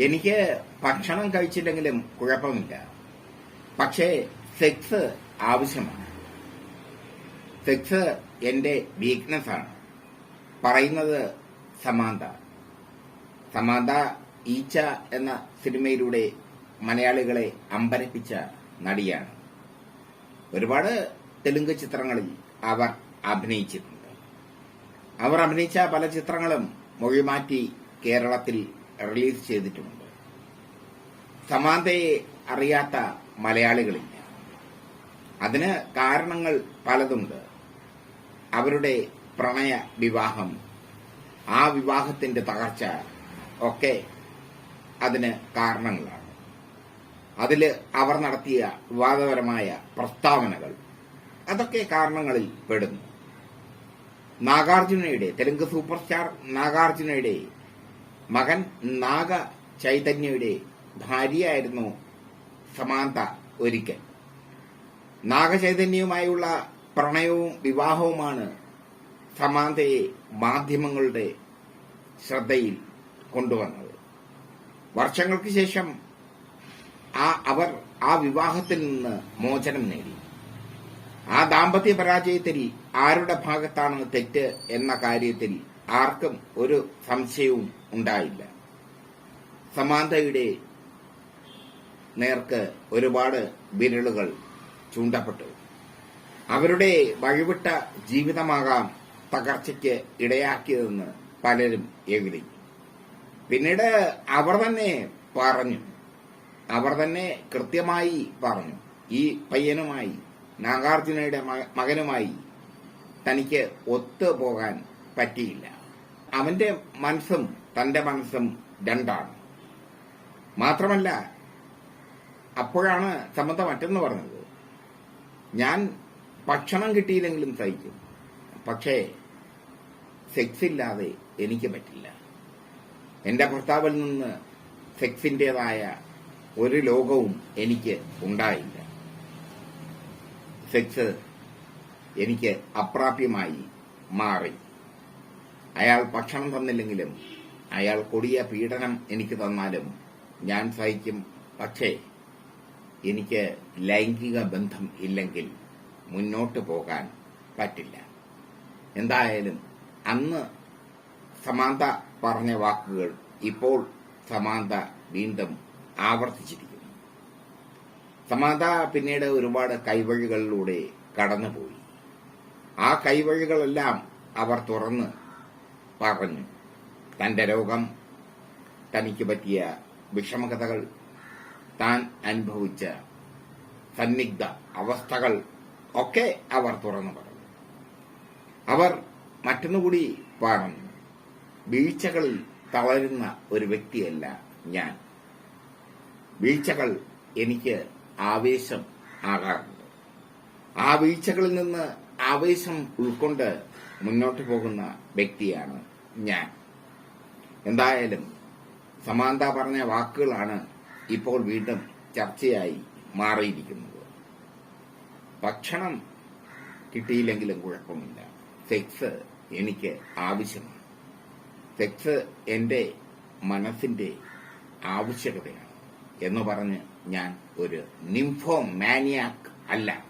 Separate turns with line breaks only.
എനിക്ക് ഭക്ഷണം കഴിച്ചില്ലെങ്കിലും കുഴപ്പമില്ല. പക്ഷേ സെക്സ് ആവശ്യമാണ്. സെക്സ് എന്റെ വീക്ക്നെസ് ആണ്. പറയുന്നത് സമാന്ത. സമാന്ത ഈച്ച എന്ന സിനിമയിലൂടെ മലയാളികളെ അമ്പരപ്പിച്ച നടിയാണ്. ഒരുപാട് തെലുങ്ക് ചിത്രങ്ങളിൽ അവർ അഭിനയിച്ചിട്ടുണ്ട്. അവർ അഭിനയിച്ച പല ചിത്രങ്ങളും മൊഴിമാറ്റി കേരളത്തിൽ റിലീസ് ചെയ്തിട്ടുമുണ്ട്. സമാന്തയെ അറിയാത്ത മലയാളികളില്ല. അതിന് കാരണങ്ങൾ പലതുണ്ട്. അവരുടെ പ്രണയ വിവാഹം ആ വിവാഹത്തിന്റെ തകർച്ച ഒക്കെ അതിന് കാരണങ്ങളാണ്. അതിൽ അവർ നടത്തിയ വിവാദപരമായ പ്രസ്താവനകൾ അതൊക്കെ കാരണങ്ങളിൽ പെടുന്നു. നാഗാർജുനയുടെ തെലുങ്ക് സൂപ്പർ സ്റ്റാർ നാഗാർജുനയുടെ മകൻ നാഗ ചൈതന്യയുടെ ഭാര്യയായിരുന്നു സമാന്ത ഒരിക്കൽ. നാഗചൈതന്യവുമായുള്ള പ്രണയവും വിവാഹവുമാണ് സമാന്തയെ മാധ്യമങ്ങളുടെ ശ്രദ്ധയിൽ കൊണ്ടുവന്നത്. വർഷങ്ങൾക്ക് ശേഷം ആ അവർ ആ വിവാഹത്തിൽ നിന്ന് മോചനം നേടി. ആ ദാമ്പത്യ പരാജയത്തിൽ ആരുടെ ഭാഗത്താണ് തെറ്റ് എന്ന കാര്യത്തിൽ ആർക്കും ഒരു സംശയവും ഉണ്ടായില്ല. സമാന്തയുടെ നേർക്ക് ഒരുപാട് വിരലുകൾ ചൂണ്ടപ്പെട്ടു. അവരുടെ വഴിവിട്ട ജീവിതമാകാം തകർച്ചയ്ക്ക് ഇടയാക്കിയതെന്ന് പലരും എഴുതി പിന്നീട് അവർ തന്നെ പറഞ്ഞു. അവർ തന്നെ കൃത്യമായി പറഞ്ഞു. ഈ പയ്യനുമായി നാഗാർജുനയുടെ മകനുമായി തനിക്ക് ഒത്തുപോകാൻ പറ്റിയില്ല. അവന്റെ മനസ്സും തന്റെ മനസ്സും രണ്ടാണ്. മാത്രമല്ല അപ്പോഴാണ് സമന്ത മറ്റെന്ന് പറഞ്ഞത്. ഞാൻ ഭക്ഷണം കിട്ടിയില്ലെങ്കിലും സഹിക്കും. പക്ഷേ സെക്സ് ഇല്ലാതെ എനിക്ക് പറ്റില്ല. എന്റെ ഭർത്താവിൽ നിന്ന് സെക്സിന്റേതായ ഒരു ലോകവും എനിക്ക് ഉണ്ടായില്ല. സെക്സ് എനിക്ക് അപ്രാപ്യമായി മാറി. അയാൾ ഭക്ഷണം തന്നില്ലെങ്കിലും അയാൾ കൊടിയ പീഡനം എനിക്ക് തന്നാലും ഞാൻ സഹിക്കും. പക്ഷേ എനിക്ക് ലൈംഗിക ബന്ധം ഇല്ലെങ്കിൽ മുന്നോട്ട് പോകാൻ പറ്റില്ല. എന്തായാലും അന്ന് സമാന്ത പറഞ്ഞ വാക്കുകൾ ഇപ്പോൾ സമാന്ത വീണ്ടും ആവർത്തിച്ചിരിക്കുന്നു. സമാന്ത പിന്നീട് ഒരുപാട് കൈവഴികളിലൂടെ കടന്നുപോയി. ആ കൈവഴികളെല്ലാം അവർ തുറന്ന് പറഞ്ഞു തന്റെ രോഗം തനിക്ക് പറ്റിയ വിഷമകഥകൾ താൻ അനുഭവിച്ച സന്നിഗ്ധ അവസ്ഥകൾ ഒക്കെ അവർ തുറന്നു പറഞ്ഞു. അവർ മറ്റൊന്നുകൂടി പറഞ്ഞു വീഴ്ചകളിൽ തളരുന്ന ഒരു വ്യക്തിയല്ല ഞാൻ. വീഴ്ചകൾ എനിക്ക് ആവേശം ആകാറുണ്ട്. ആ വീഴ്ചകളിൽ നിന്ന് ആവേശം ഉൾക്കൊണ്ട് മുന്നോട്ട് പോകുന്ന വ്യക്തിയാണ് ഞാൻ. എന്തായാലും സമാന്ത പറഞ്ഞ വാക്കുകളാണ് ഇപ്പോൾ വീണ്ടും ചർച്ചയായി മാറിയിരിക്കുന്നത്. ഭക്ഷണം കിട്ടിയില്ലെങ്കിലും കുഴപ്പമില്ല. സെക്സ് എനിക്ക് ആവശ്യമാണ്. സെക്സ് എന്റെ മനസ്സിന്റെ ആവശ്യകതയാണ് എന്ന് പറഞ്ഞ് ഞാൻ ഒരു നിംഫോ മാനിയാക് അല്ല.